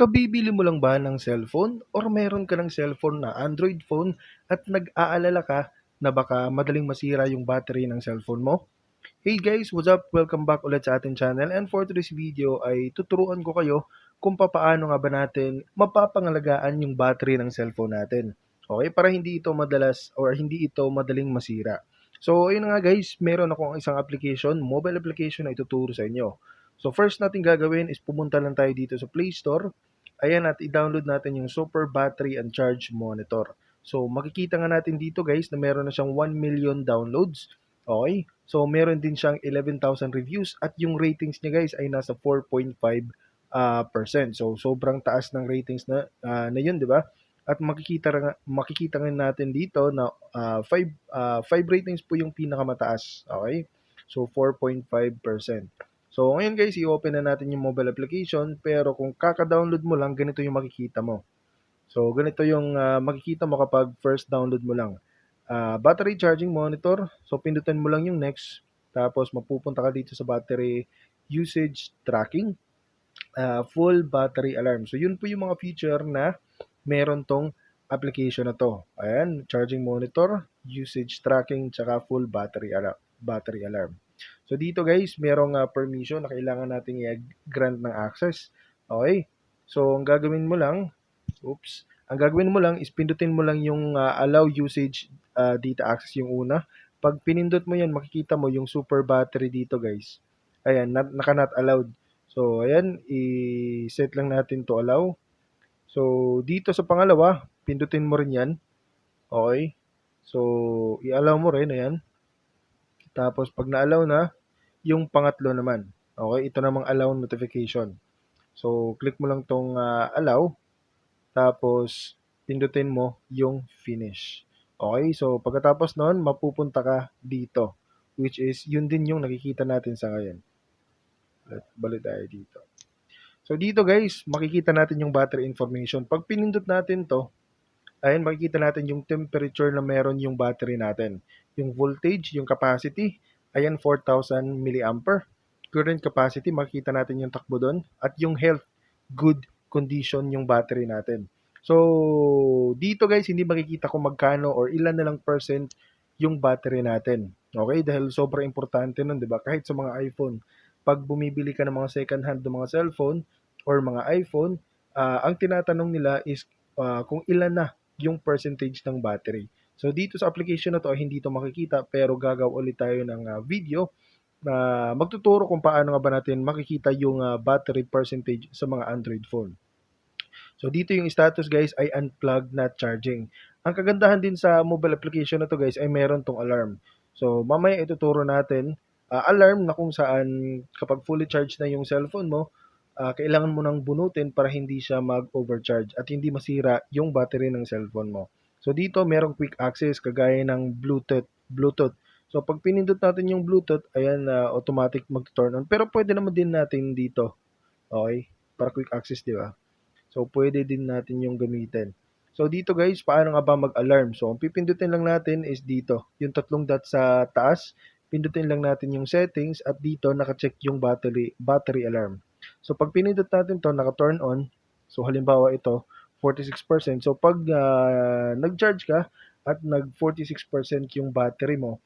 Kabibili mo lang ba ng cellphone or meron ka ng cellphone na Android phone at nag-aalala ka na baka madaling masira yung battery ng cellphone mo? Hey guys, what's up? Welcome back ulit sa ating channel and for today's video ay tuturuan ko kayo kung papaano nga ba natin mapapangalagaan yung battery ng cellphone natin. Okay, para hindi ito madalas or hindi ito madaling masira. So, ayun nga guys, meron akong isang application, mobile application na ituturo sa inyo. So, first natin gagawin is pumunta lang tayo dito sa Play Store. Ayan at i-download natin yung Super Battery and Charge Monitor. So, makikita nga natin dito guys na meron na siyang 1 million downloads. Okay? So, meron din siyang 11,000 reviews at yung ratings niya guys ay nasa 4.5 ah, percent. So, sobrang taas ng ratings na, ah, na yun, di ba? At makikita, makikita natin dito na 5 ratings po yung pinakamataas. Okay? So, 4.5%. So, ngayon guys, i-open na natin yung mobile application. Pero kung kaka-download mo lang, ganito yung makikita mo. So, ganito yung ah, makikita mo kapag first download mo lang. Ah, battery charging monitor. So, pindutin mo lang yung next. Tapos, mapupunta ka dito sa battery usage tracking. Ah, full battery alarm. So, yun po yung mga feature na meron tong application na to. Ayan, charging monitor, usage tracking, tsaka full battery alarm. Battery alarm. So dito guys, merong uh, permission na kailangan nating i-grant ng access. Okay? So ang gagawin mo lang, oops, ang gagawin mo lang is pindutin mo lang yung uh, allow usage uh, data access yung una. Pag pinindot mo yan, makikita mo yung super battery dito guys. Ayan, not, naka not allowed. So ayan, i-set lang natin to allow. So dito sa pangalawa, pindutin mo rin yan. Okay? So i-allow mo rin, ayan. Tapos pag na-allow na, yung pangatlo naman. Okay, ito namang allow notification. So, click mo lang tong ah, allow. Tapos, pindutin mo yung finish. Okay, so pagkatapos nun, mapupunta ka dito. Which is, yun din yung nakikita natin sa ngayon. Let, balik tayo dito. So, dito guys, makikita natin yung battery information. Pag pinindot natin to, ayun, makikita natin yung temperature na meron yung battery natin. Yung voltage, yung capacity, ayan 4,000 mAh. Current capacity, makikita natin yung takbo doon. At yung health, good condition yung battery natin. So, dito guys, hindi makikita kung magkano or ilan na lang percent yung battery natin. Okay? Dahil sobrang importante nun, di ba? Kahit sa mga iPhone, pag bumibili ka ng mga second hand ng mga cellphone or mga iPhone, ah, ang tinatanong nila is ah, kung ilan na yung percentage ng battery. So dito sa application na to hindi to makikita pero gagawa ulit tayo ng ah, video na magtuturo kung paano nga ba natin makikita yung ah, battery percentage sa mga Android phone. So dito yung status guys ay unplugged not charging. Ang kagandahan din sa mobile application na to guys ay meron tong alarm. So mamaya ituturo natin ah, alarm na kung saan kapag fully charged na yung cellphone mo, ah, kailangan mo nang bunutin para hindi siya mag-overcharge at hindi masira yung battery ng cellphone mo. So dito merong quick access kagaya ng Bluetooth, Bluetooth. So pag pinindot natin yung Bluetooth, ayan na automatic mag-turn on. Pero pwede naman din natin dito. Okay? Para quick access, di ba? So pwede din natin yung gamitin. So dito guys, paano nga ba mag-alarm? So ang pipindutin lang natin is dito, yung tatlong dot sa taas, pindutin lang natin yung settings at dito naka-check yung battery battery alarm. So pag pinindot natin to, naka-turn on. So halimbawa ito, 46%. So pag ah, nag-charge ka at nag-46% yung battery mo,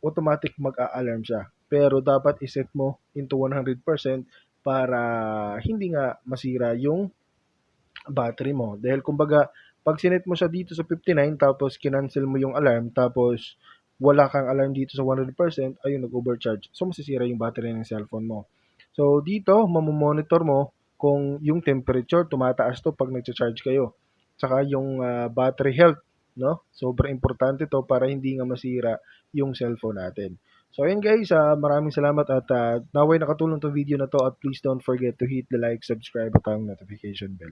automatic mag-a-alarm siya. Pero dapat iset mo into 100% para hindi nga masira yung battery mo. Dahil kumbaga, pag sinet mo siya dito sa 59 tapos kinancel mo yung alarm tapos wala kang alarm dito sa 100%, ayun, nag-overcharge. So, masisira yung battery ng cellphone mo. So, dito, mamomonitor mo kung yung temperature tumataas to pag nagcha-charge kayo. Tsaka yung ah, battery health, no? Sobrang importante to para hindi nga masira yung cellphone natin. So, ayun guys, ah, maraming salamat at uh, naway nakatulong tong video na to at please don't forget to hit the like, subscribe at ang notification bell.